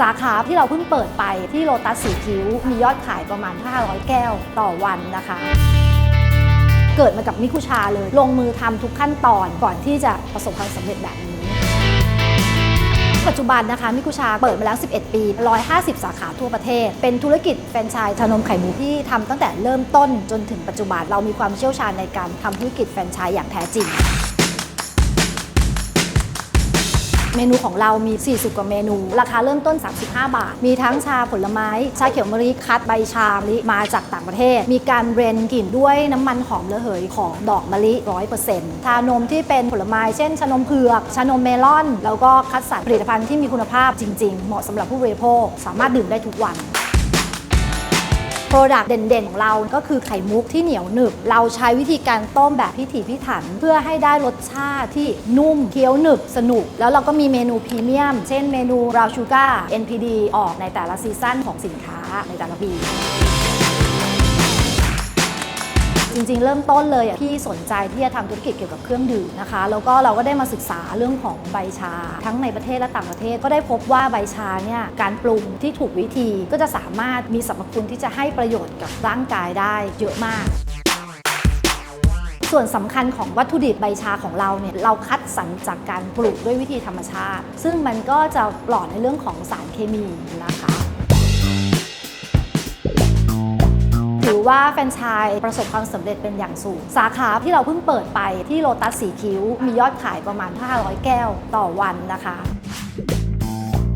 สาขาที่เราเพิ่งเปิดไปที่โลตัสสีคิ้ว มียอดขายประมาณ 500 แก้วต่อวันนะคะ เกิดมากับมิคุชาเลย ลงมือทำทุกขั้นตอนก่อนที่จะประสบความสำเร็จแบบนี้ ปัจจุบันนะคะมิคุชาเปิดมาแล้ว 11 ปี 150 สาขาทั่วประเทศ เป็นธุรกิจแฟรนไชส์ชานมไข่มุกที่ทำตั้งแต่เริ่มต้นจนถึงปัจจุบันเรามีความเชี่ยวชาญในการทำธุรกิจแฟรนไชส์อย่างแท้จริง เมนูของเรามี 40 กว่าเมนู ราคาเริ่มต้น 35 บาท มีทั้งชาผลไม้ ชาเขียวมะลิคัดใบชามลิมาจากต่างประเทศ มีการเบรนกลิ่นด้วยน้ำมันหอมระเหยของดอกมะลิ 100%ชานมที่เป็นผลไม้เช่น ชานมเผือก ชานมเมลอน แล้วก็คัดสรรผลิตภัณฑ์ที่มีคุณภาพจริง ๆ เหมาะสำหรับผู้บริโภคสามารถดื่มได้ทุกวัน โปรดักต์เด่นๆ ของเราก็คือไข่มุกที่เหนียวหนึบ เราใช้วิธีการต้มแบบพิถีพิถัน เพื่อให้ได้รสชาติที่นุ่มเคี้ยวหนึบสนุก แล้วเราก็มีเมนูพรีเมียม เช่นเมนูราชูการ์ NPD ออกในแต่ละซีซั่นของสินค้าในแต่ละปี จริงๆ เริ่มต้นเลยอะพี่สนใจที่จะทำธุรกิจเกี่ยวกับเครื่องดื่มนะคะ แล้วก็เราก็ได้มาศึกษาเรื่องของใบชา ทั้งในประเทศและต่างประเทศก็ได้พบว่าใบชาเนี่ยการปรุงที่ถูกวิธีก็จะสามารถมีสรรพคุณที่จะให้ประโยชน์กับร่างกายได้เยอะมากส่วนสำคัญของวัตถุดิบใบชาของเราเนี่ยเราคัดสรรจากการปลูกด้วยวิธีธรรมชาติ ซึ่งมันก็จะปลอดในเรื่องของสารเคมีนะคะ อว่าแฟรนไชส์ประสบความสำเร็จเป็นอย่างสูง สาขาที่เราเพิ่งเปิดไปที่โลตัสสีคิ้ว มียอดขายประมาณ 500 แก้วต่อวันนะคะ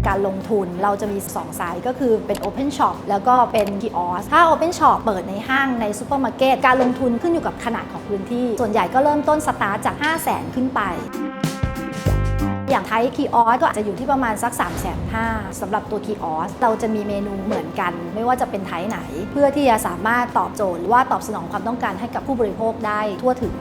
การลงทุนเราจะมี 2 สายก็คือเป็น Open Shop แล้วก็เป็นคีออสถ้า Open Shop เปิดในห้างในซูเปอร์มาร์เก็ตการลงทุนขึ้นอยู่กับขนาดของพื้นที่ ส่วนใหญ่ก็เริ่มต้นสตาร์ทจาก 5 0 0แสนขึ้นไป อย่างไทยคีออสก็อาจจะอยู่ที่ประมาณสัก 3 5 0 0 0สำหรับตัวคีออสเราจะมีเมนูเหมือนกัน ไม่ว่าจะเป็นไทยไหน เพื่อที่จะสามารถตอบโจทย์หรือว่าตอบสนองความต้องการให้กับผู้บริโภคได้ทั่วถึง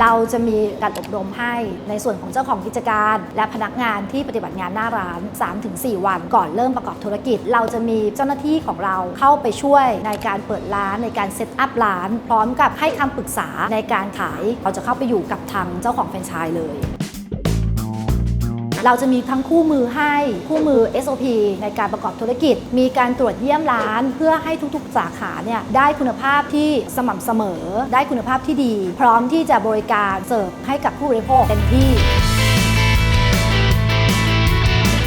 เราจะมีการอบรมให้ในส่วนของเจ้าของกิจการ และพนักงานที่ปฏิบัติงานหน้าร้าน 3-4 วันก่อนเริ่มประกอบธุรกิจ เราจะมีเจ้าหน้าที่ของเราเข้าไปช่วยในการเปิดร้านในการเซตอัพร้าน พร้อมกับให้คำปรึกษาในการขาย เราจะเข้าไปอยู่กับทางเจ้าของแฟรนไชส์เลย เราจะมีทั้งคู่มือให้คู่มือ SOP ในการประกอบธุรกิจ มีการตรวจเยี่ยมร้าน เพื่อให้ทุกๆ สาขาเนี่ยได้คุณภาพที่สม่ำเสมอ ได้คุณภาพที่ดี พร้อมที่จะบริการเสิร์ฟให้กับผู้บริโภคเต็มที่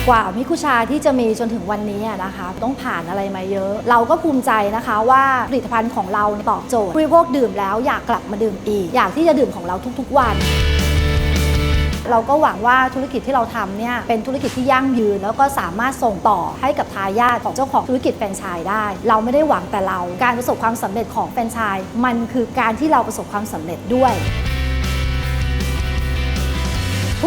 กว่ามิคุชาที่จะมีจนถึงวันนี้นะคะ ต้องผ่านอะไรมาเยอะ เราก็ภูมิใจนะคะว่าผลิตภัณฑ์ของเราตอบโจทย์ผู้บริโภคดื่มแล้วอยากกลับมาดื่มอีก อยากที่จะดื่มของเราทุกๆวัน เราก็หวังว่าธุรกิจที่เราทำเนี่ยเป็นธุรกิจที่ยั่งยืน แล้วก็สามารถส่งต่อให้กับทายาทของเจ้าของธุรกิจแฟรนไชส์ได้ เราไม่ได้หวังแต่เรา การประสบความสำเร็จของแฟรนไชส์มันคือการที่เราประสบความสำเร็จด้วย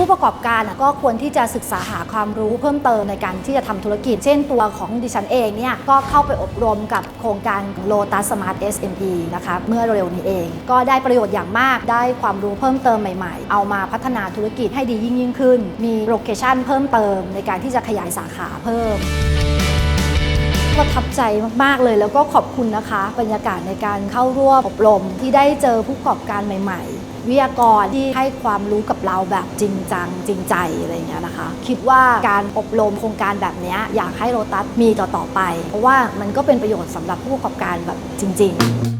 ผู้ประกอบการก็ควรที่จะศึกษาหาความรู้เพิ่มเติมในการที่จะทำธุรกิจ เช่นตัวของดิฉันเองเนี่ยก็เข้าไปอบรมกับโครงการของ Lotus Smart SME นะคะเมื่อเร็วนี้เอง ก็ได้ประโยชน์อย่างมากได้ความรู้เพิ่มเติมใหม่ๆ เอามาพัฒนาธุรกิจให้ดียิ่งยิ่งขึ้น มีโลเคชันเพิ่มเติมในการที่จะขยายสาขาเพิ่มประทับใจมาก ๆ เลยแล้วก็ขอบคุณนะคะ บรรยากาศในการเข้าร่วมอบรมที่ได้เจอผู้ประกอบการใหม่ ๆ วิทยากรที่ให้ความรู้กับเราแบบจริงจังจริงใจอะไรเงี้ยนะคะ คิดว่าการอบรมโครงการแบบเนี้ยอยากให้โรตัสมีต่อๆไป เพราะว่ามันก็เป็นประโยชน์สำหรับผู้ประกอบการแบบจริง ๆ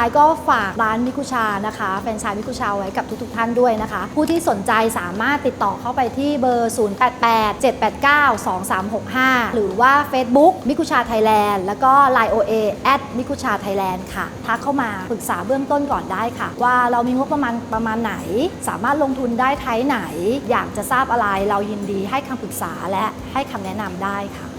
ท้ายก็ฝากร้านมิคุชานะคะ แฟรนไชส์มิคุชาไว้กับทุกๆท่านด้วยนะคะ ผู้ที่สนใจสามารถติดต่อเข้าไปที่เบอร์ 0887892365 หรือว่า Facebook มิคุชาไทยแลนด์แล้วก็ Line OA แอดมิคุชาไทยแลนด์ค่ะ ทักเข้ามาปรึกษาเบื้องต้นก่อนได้ค่ะ ว่าเรามีงบประมาณประมาณไหน สามารถลงทุนได้ไทยไหน อยากจะทราบอะไรเรายินดีให้คำปรึกษาและให้คำแนะนำได้ค่ะ